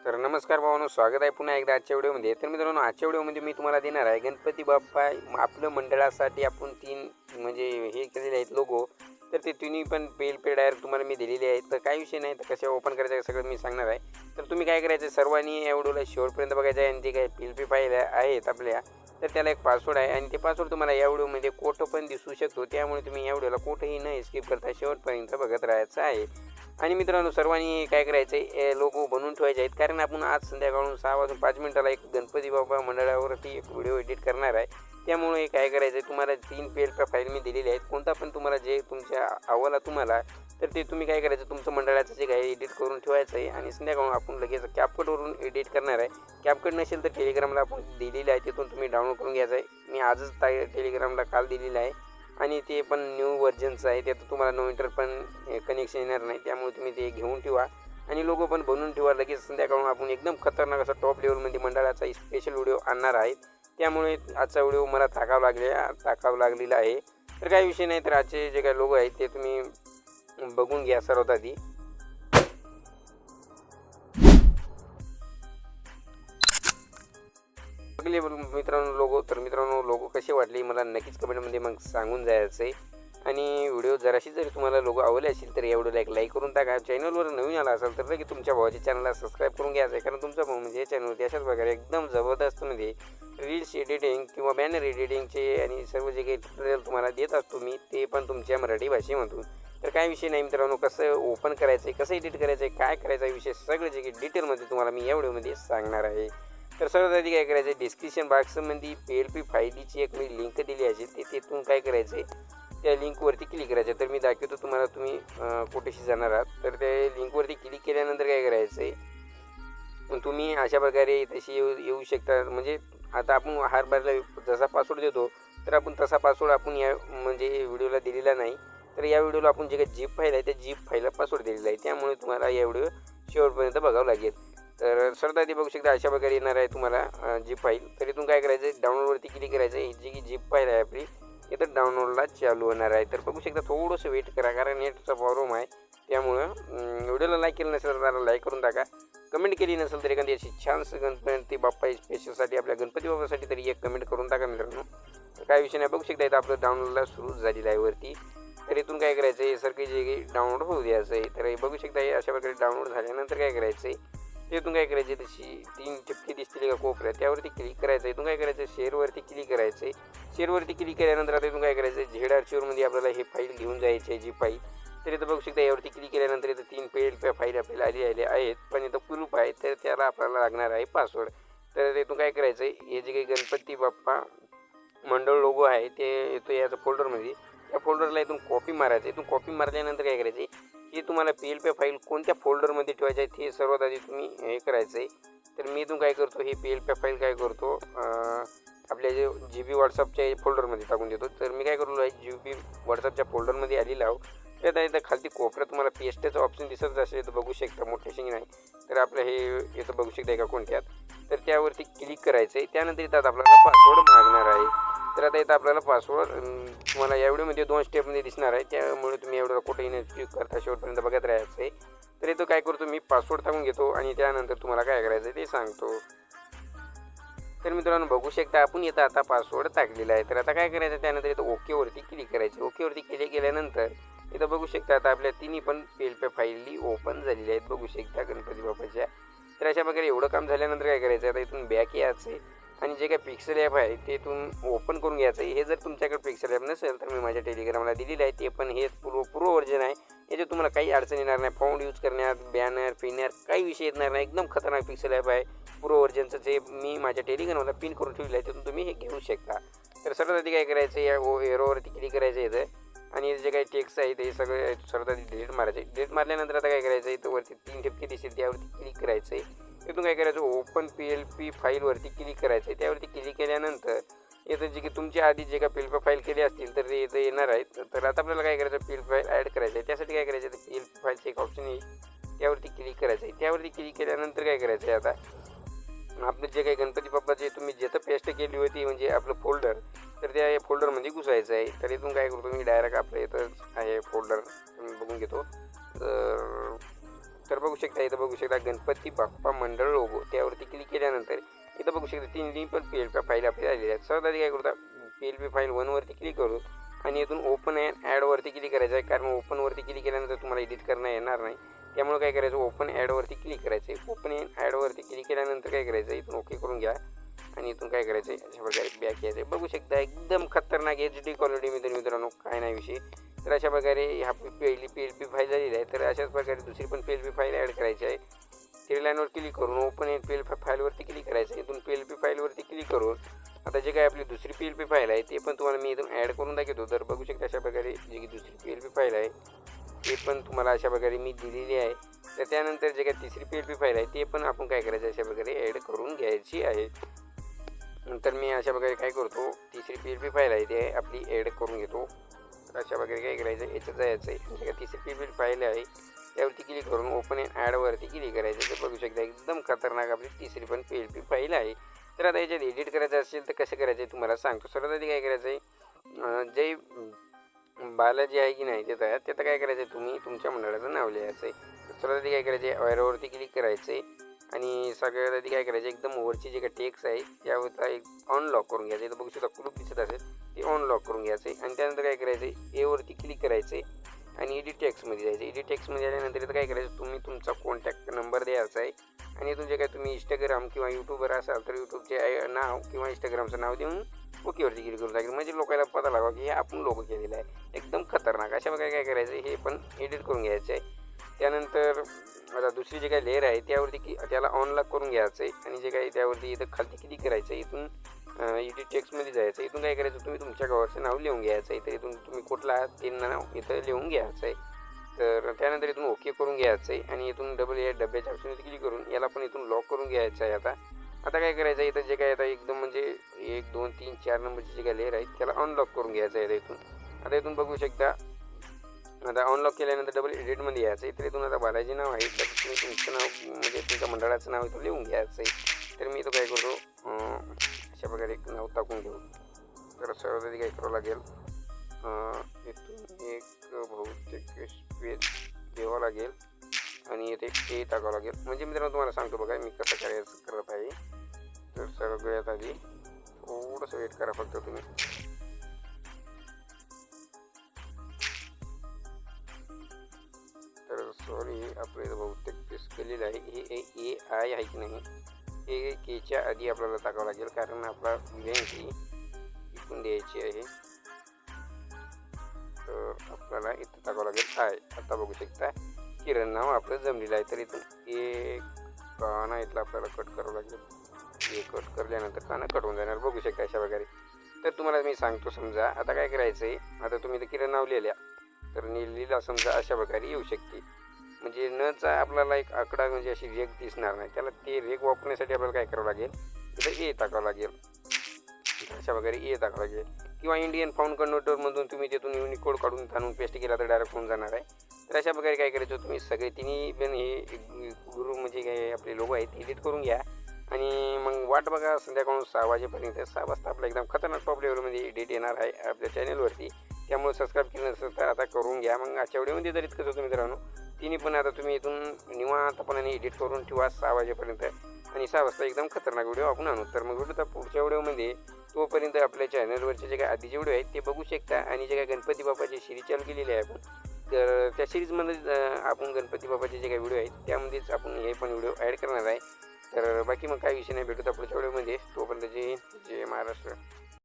तर नमस्कार भावानो स्वागत आहे पुन्हा एकदा आजच्या व्हिडिओमध्ये. तर मित्रांनो आजच्या व्हिडिओमध्ये मी तुम्हाला देणार आहे गणपती बाप्पा आपलं मंडळासाठी आपण तीन म्हणजे हे केलेले आहेत लोगो तर ते तिन्ही पण पेल पे डायर तुम्हाला मी दिलेले आहेत. तर काही विषय नाही तर कसे ओपन करायचं सगळं मी सांगणार आहे. तर तुम्ही काय करायचं सर्वांनी या व्हिडिओला शेवटपर्यंत बघायचं आहे आणि जे काही पेल पे फाईल आहेत आपल्या तर त्याला एक पासवर्ड आहे आणि ते पासवर्ड तुम्हाला या व्हिडिओमध्ये कोठं पण दिसू शकतो. त्यामुळे तुम्ही या व्हिडिओला कोठंही न स्किप करता शेवटपर्यंत बघत राहायचं आहे. आणि मित्रांनो सर्वांनी काय करायचं आहे लोगो बनवून ठेवायचे आहेत. कारण आपण आज संध्याकाळून सहा वाजून पाच मिनिटाला एक गणपती बाबा मंडळावरती एक व्हिडिओ एडिट करणार आहे. त्यामुळे काय करायचं आहे तुम्हाला तीन पी एल फाईल मी दिलेली आहेत. कोणता पण तुम्हाला जे तुमच्या आवला तुम्हाला तर ते तुम्ही काय करायचं तुमचं मंडळाचं जे काही एडिट करून ठेवायचं आहे आणि संध्याकाळून आपण लगेच कॅपकटवरून एडिट करणार आहे. कॅपकट नसेल तर टेलिग्रामला आपण दिलेलं आहे तिथून तुम्ही डाउनलोड करून घ्यायचं आहे. मी आजच ता टेलिग्रामला काल दिलेलं आहे. आणि ते पण न्यू व्हर्जनचं आहे त्यात तुम्हाला नो इंटर पण कनेक्शन येणार नाही त्यामुळे तुम्ही ते घेऊन ठेवा. आणि लोगो पण बनवून ठेवा लगेच संध्याकाळून आपण एकदम खतरनाक असा टॉप लेवलमध्ये मंडळाचा स्पेशल व्हिडिओ आणणार आहेत त्यामुळे आजचा व्हिडिओ मला टाकावं लागले थाकावं लागलेला आहे. तर काही विषय नाही तर आजचे जे काही लोगो आहेत ते तुम्ही बघून घ्या सर्वात आधी. बघले मित्रांनो लोगो तर मित्रांनो लोगो कसे वाटले मला नक्कीच कमेंटमध्ये मग सांगून जायचं आहे आणि व्हिडिओ जराशी जरी तुम्हाला लोगो आवडले असेल तर या व्हिडिओला एक लाईक करून टाका. चॅनलवर नवीन आला असेल तर लगेच तुमच्या भावाच्या चॅनलला सबस्क्राईब करून घ्यायचं आहे कारण तुमचा भाऊ म्हणजे या चॅनलवरती अशाच प्रकारे एकदम जबरदस्त म्हणजे रील्स एडिटिंग किंवा बॅनर एडिटिंगचे आणि सर्व जे काही ट्युटोरियल तुम्हाला देत असतो मी ते पण तुमच्या मराठी भाषेमधून. तर काय विषय नाही मित्रांनो कसं ओपन करायचं आहे कसं एडिट करायचं आहे काय करायचं आहे विषय सगळे जे काही डिटेलमध्ये तुम्हाला मी या व्हिडिओमध्ये सांगणार आहे. तर सर्वात आधी काय करायचं आहे डिस्क्रिप्शन बॉक्समध्ये पी एल पी फायलीची एक मी लिंक दिली आहे ते तिथून काय करायचं आहे त्या लिंकवरती क्लिक करायचं. आहे तर मी दाखवतो तुम्हाला तुम्ही कुठेशी जाणार आहात. तर त्या लिंकवरती क्लिक केल्यानंतर काय करायचं आहे तुम्ही अशा प्रकारे तशी येऊ येऊ शकता. म्हणजे आता आपण हार बारला जसा पासवर्ड देतो तर आपण तसा पासवर्ड आपण या म्हणजे व्हिडिओला दिलेला नाही. तर या व्हिडिओला आपण जे काही जीप फाईल आहे त्या जीप फाईलला पासवर्ड दिलेला आहे. त्यामुळे तुम्हाला या व्हिडिओ शेवटपर्यंत बघावं लागेल. तर सर्वात आधी बघू शकता अशा प्रकारे येणार आहे तुम्हाला जीप फाईल तर इथून काय करायचं आहे डाउनलोडवरती क्लिक करायचं आहे जी की जीप फाईल आहे आपली इथं डाउनलोडला चालू होणार आहे. तर बघू शकता थोडंसं वेट करा कारण नेटचा प्रॉब्लेम आहे. त्यामुळं व्हिडिओला लाईक केलं नसेल तर जरा लाईक करून टाका. कमेंट केली नसेल तर एखादी अशी छानसं गणपती बाप्पा स्पेशलसाठी आपल्या गणपती बाप्पासाठी तरी एक कमेंट करून टाका मित्रांनो. तर काय विषय नाही. बघू शकता इथं आपलं डाउनलोडला सुरू झालेलं आहे वरती. तर इथून काय करायचं आहे सारखं जे काही डाउनलोड होऊ द्यायचं आहे तर हे बघू शकता हे अशा प्रकारे डाउनलोड झाल्यानंतर काय करायचं आहे तिथून काय करायचे तशी? तीन ठिपकी दिसतील का कोपऱ्या त्यावरती क्लिक करायचं इथून काय करायचं शेअरवरती क्लिक करायचं आहे शेअरवरती क्लिक केल्यानंतर आता इथून काय करायचं झेड आरचीवरमध्ये आपल्याला हे फाईल घेऊन जायची आहे जी फाईल तर इथं बघू शकता यावरती क्लिक केल्यानंतर इथं तीन पेल फाईल आपल्याला आली आले आहेत. पण इथं कुलूप आहे तर त्याला आपल्याला लागणार आहे पासवर्ड तर इथून काय करायचं आहे हे जे काही गणपती बाप्पा मंडळ लोगो आहे ते येतो याचं फोल्डरमध्ये त्या फोल्डरला इथून कॉपी मारायचं इथून कॉपी मारल्यानंतर काय करायचं आहे हे तुम्हाला पी एल पी फाईल कोणत्या फोल्डरमध्ये ठेवायचं आहे ते सर्वात आधी तुम्ही हे करायचं आहे. तर मी इथून काय करतो हे पी एल पी फाईल काय करतो आपल्या जे जी बी व्हॉट्सअपच्या फोल्डरमध्ये टाकून देतो. तर मी काय करलो आहे जी बी व्हॉट्सअपच्या फोल्डरमध्ये आलेला आहो. त्यात इथं खालती कोपऱ्यात तुम्हाला पी एस टीचं ऑप्शन दिसत असेल तर बघू शकता मोठ्याशी नाही. तर आपलं हे इथं बघू शकता एका कोणत्यात. तर त्यावरती क्लिक करायचं आहे. त्यानंतर इथं आपल्याला पासवर्ड मागणार आहे. तर आता इथं आपल्याला पासवर्ड तुम्हाला या व्हिडिओमध्ये दोन स्टेपमध्ये दिसणार आहे. त्यामुळे तुम्ही एवढं कुठेही न क्लिक करता शेवटपर्यंत बघत राहायचं आहे. तर इथं काय करतो मी पासवर्ड टाकून घेतो आणि त्यानंतर तुम्हाला काय करायचं आहे ते सांगतो. तर मित्रांनो बघू शकता आपण इथं आता पासवर्ड टाकलेला आहे. तर आता काय करायचं त्यानंतर इथं ओकेवरती क्लिक करायचं. ओकेवरती क्लिक केल्यानंतर इथं बघू शकता आता आपल्या तिन्ही पण पेल पे फाईली ओपन झालेल्या आहेत. बघू शकता गणपती बाप्पाच्या. तर अशा प्रकारे एवढं काम झाल्यानंतर काय करायचं आता इथून बॅक यायचं आहे. आणि जे काही पिक्सल ॲप आहे ते इथून ओपन करून घ्यायचं आहे. हे जर तुमच्याकडे पिक्सल ॲप नसेल तर मी माझ्या टेलिग्रामला दिलेलं आहे. ते पण हे पूर्व पूर्व वर्जन आहे. याच्यात तुम्हाला काही अडचण येणार नाही. फाउंड यूज करण्यात बॅनर फिनर काही विषय येणार नाही. एकदम खतरनाक पिक्सल ॲप आहे. पूर्व वर्जनचं जे मी माझ्या टेलिग्रामला पिन करून ठेवलं आहे तिथून तुम्ही हे घेऊ शकता. तर सर्वात आधी काय करायचं या ओ एरोवरती क्लिक करायचं इथं. आणि जे काही टेक्स्ट आहे ते सगळं सर्वात आधी डिलीट मारायचे. डिलीट मारल्यानंतर आता काय करायचं आहे? इथं वरती तीन ठिपके दिसेल त्यावरती क्लिक करायचं आहे. इथून काय करायचं ओपन पी एल पी फाईलवरती क्लिक करायचं आहे. त्यावरती क्लिक केल्यानंतर इथं जे की तुमच्या आधी जे का पी एल पी फाईल केली असतील तर ते इथं येणार आहेत. तर आता आपल्याला काय करायचं पी एल फाईल ॲड करायचं आहे. त्यासाठी काय करायचं पी एल पी फाईलचं एक ऑप्शन येईल त्यावरती क्लिक करायचं आहे. त्यावरती क्लिक केल्यानंतर काय करायचं आहे आता? आपलं जे काही गणपती बाप्पा जे तुम्ही जिथं पेस्ट शकता इथं बघू शकता गणपती बाप्पा मंडळ लोगो त्यावरती क्लिक केल्यानंतर इथं बघू शकता तीन पण पी एल पी फाईल आपली आलेली आहेत सर्वात आधी काय करता पी एल पी फाईल वनवरती क्लिक करू आणि इथून ओपन अँड ॲडवरती क्लिक करायचं आहे. कारण ओपनवरती क्लिक केल्यानंतर तुम्हाला एडिट करणं येणार नाही. त्यामुळे काय करायचं? ओपन ॲडवरती क्लिक करायचं आहे. ओपन ॲडवरती क्लिक केल्यानंतर काय करायचं इथून ओके करून घ्या. आणि इथून काय करायचं आहे? अशा प्रकारे बॅक यायचं आहे. बघू शकता एकदम खतरनाक एच डी क्वालिटीमध्ये मित्रांनो काय नाही विषय. तर अशा प्रकारे ह्या पहिली पी एल पी फाईल झालेली आहे. तर अशाच प्रकारे दुसरी पण P L P file add करायची आहे. थ्री लाईनवर क्लिक करून open N P L P फाईलवरती click करायचं आहे. इथून पी एल पी फाईलवरती क्लिक करून आता जे काय आपली दुसरी पी एल पी फाईल आहे ते पण तुम्हाला मी इथून ॲड करून दाखवतो. तर बघू शकता अशा प्रकारे जी की दुसरी पी एल पी फाईल आहे ते पण तुम्हाला अशा प्रकारे मी दिलेली आहे. तर त्यानंतर जे काय तिसरी पी एल पी फाईल आहे ते पण आपण काय करायचं अशा प्रकारे ॲड करून घ्यायची आहे. नंतर मी अशा प्रकारे काय करतो तिसरी पी एल पी फाईल आहे ते आपली ॲड करून घेतो. अशा वगैरे काय करायचं? याच्यात जायचं आहे. तिसरी पी पी फाईल आहे. त्यावरती क्लिक करून ओपन अँड ॲडवरती क्लिक करायचं तर बघू शकता एकदम खतरनाक आपली तिसरी पण पी एल पी फाईल आहे. तर आता याच्यात एडिट करायचं असेल तर कसं करायचं आहे तुम्हाला सांगतो. सर्वात आधी काय करायचं आहे? जे बालाजी आहे की नाही तिथं त्यात काय करायचं आहे तुम्ही तुमच्या मंडळाचं नाव लिहायचं आहे. सर्वात आधी काय करायचं आहे? ऑयरावरती क्लिक करायचं आहे. आणि सगळ्यात आधी काय करायचं एकदम वरची जे काही टेक्स आहे त्यावर एक ऑनलॉक करून घ्यायचं तर बघू शकता कुलूप दिसत असेल. ते ऑनलॉक करून घ्यायचं आहे आणि त्यानंतर काय करायचं? आहे एवरती क्लिक करायचं आहे आणि एडिट टॅक्समध्ये जायचं. एडिट टॅक्समध्ये आल्यानंतर इथं काय करायचं? तुम्ही तुमचा कॉन्टॅक्ट नंबर द्यायचा आहे आणि इथून जे काय तुम्ही इंस्टाग्राम किंवा यूट्यूबवर असाल तर यूट्यूबचे नाव किंवा इंस्टाग्रामचं नाव देऊन ओकेवरती क्लिक करून टाकेल म्हणजे लोकांना पता लागा की हे आपण लोक केलेलं आहे. एकदम खतरनाक. अशा प्रकारे काय करायचं? हे पण एडिट करून घ्यायचं आहे. त्यानंतर आता दुसरी जे काही लेअर आहे त्यावरती की त्याला ऑनलॉक करून घ्यायचं आहे. आणि जे काही त्यावरती इथं खालती क्लिक करायचं आहे इथून एडिट टेक्समध्ये जायचं इथून काय करायचं? तुम्ही तुमच्या गावाचं नाव लिहून घ्यायचं आहे. तर इथून तुम्ही कुठला आहात ते नाव इथं लिहून घ्यायचं आहे. तर त्यानंतर इथून ओके करून घ्यायचं आहे. आणि इथून डबल या डब्याच्या ऑप्शनवरती क्लिक करून याला पण इथून लॉक करून घ्यायचं आहे आता. आता काय करायचं आहे? इथं जे काय आता एकदम म्हणजे एक दोन तीन चार नंबरचे जे काय लेअर आहेत त्याला अनलॉक करून घ्यायचं आहे इथून. आता इथून बघू शकता. आता अनलॉक केल्यानंतर डबल एडिटमध्ये यायचं आहे. तर इथून आता बालाजी नाव आहे. तर तुम्ही तुमचं नाव म्हणजे तुमच्या मंडळाचं नाव इथं लिहून घ्यायचं आहे. तर मी इथं काय करतो अं, अशा प्रकारे एक नाव टाकून घेऊ तर सर्वात आधी काय करावं लागेल इथून एक बहुतेक स्पेस घ्यावा लागेल आणि येथे ए टाकावं लागेल म्हणजे मित्रांनो तुम्हाला सांगतो बघा मी कसं करायचं करत आहे तर सगळ्यात आधी थोडंसं वेट करा फक्त तुम्ही तर सॉरी आपलं इथं बहुतेक पेस केलेलं आहे हे ए आय आहे की नाही हे केच्या आधी आपल्याला टाकावं लागेल कारण आपला विनंती इथून द्यायची आहे. तर आपल्याला इथं टाकावं लागेल. आय आता बघू शकता किरण नाव आपलं जमलेलं आहे. तर इथून एक काना इथलं आपल्याला कट करावं लागेल. हे कट करल्यानंतर काना कट होऊन जाणार. बघू शकता अशा प्रकारे. तर तुम्हाला मी सांगतो समजा आता काय करायचं आहे आता तुम्ही इथं किरण नाव लिहिल्या. तर लिहिला समजा अशा प्रकारे येऊ शकते. म्हणजे नचा आपल्याला एक आकडा म्हणजे अशी रेग दिसणार नाही. त्याला ते रेग वापरण्यासाठी आपल्याला काय करावं लागेल? तिथं ए टाकावं लागेल. अशा वगैरे ए टाकावं लागेल. किंवा इंडियन फाऊंड कन्व्हर्टरमधून तुम्ही तिथून युनिक कोड काढून आणून पेस्ट केला तर डायरेक्ट होऊन जाणार आहे. तर अशा प्रकारे काय करायचं तुम्ही सगळे तिन्ही पण हे गुरु म्हणजे काय आपले लोक आहेत एडिट करून घ्या. आणि मग वाट बघा संध्याकाळून सहा वाजेपर्यंत. सहा वाजता आपला एकदम खतरनाक टॉप लेवलमध्ये एडिट येणार आहे आपल्या चॅनलवरती त्यामुळे सबस्क्राईब केलं नसेल तर आता करून घ्या. मग आजच्या व्हिडिओमध्ये जर इतकंच होतं मित्रांनो. तिन्ही पण आता तुम्ही इथून निवांतपणाने एडिट करून ठेवा सहा वाजेपर्यंत. आणि सहा वाजता एकदम खतरनाक व्हिडिओ आपण आणू. तर मग भेटू पुढच्या व्हिडिओमध्ये तोपर्यंत आपल्या चॅनलवरचे जे काही आधीचे व्हिडिओ आहेत ते बघू शकता. आणि जे काही गणपती बाप्पाची सिरीज चालू केलेली आहे आपण तर त्या सिरीजमध्ये आपण गणपती बाबाचे जे काही व्हिडिओ आहेत त्यामध्येच आपण हे पण व्हिडिओ ॲड करणार आहे. तर बाकी मग काही विषय नाही. भेटू पुढच्या व्हिडिओमध्ये. तोपर्यंत जे जय महाराष्ट्र.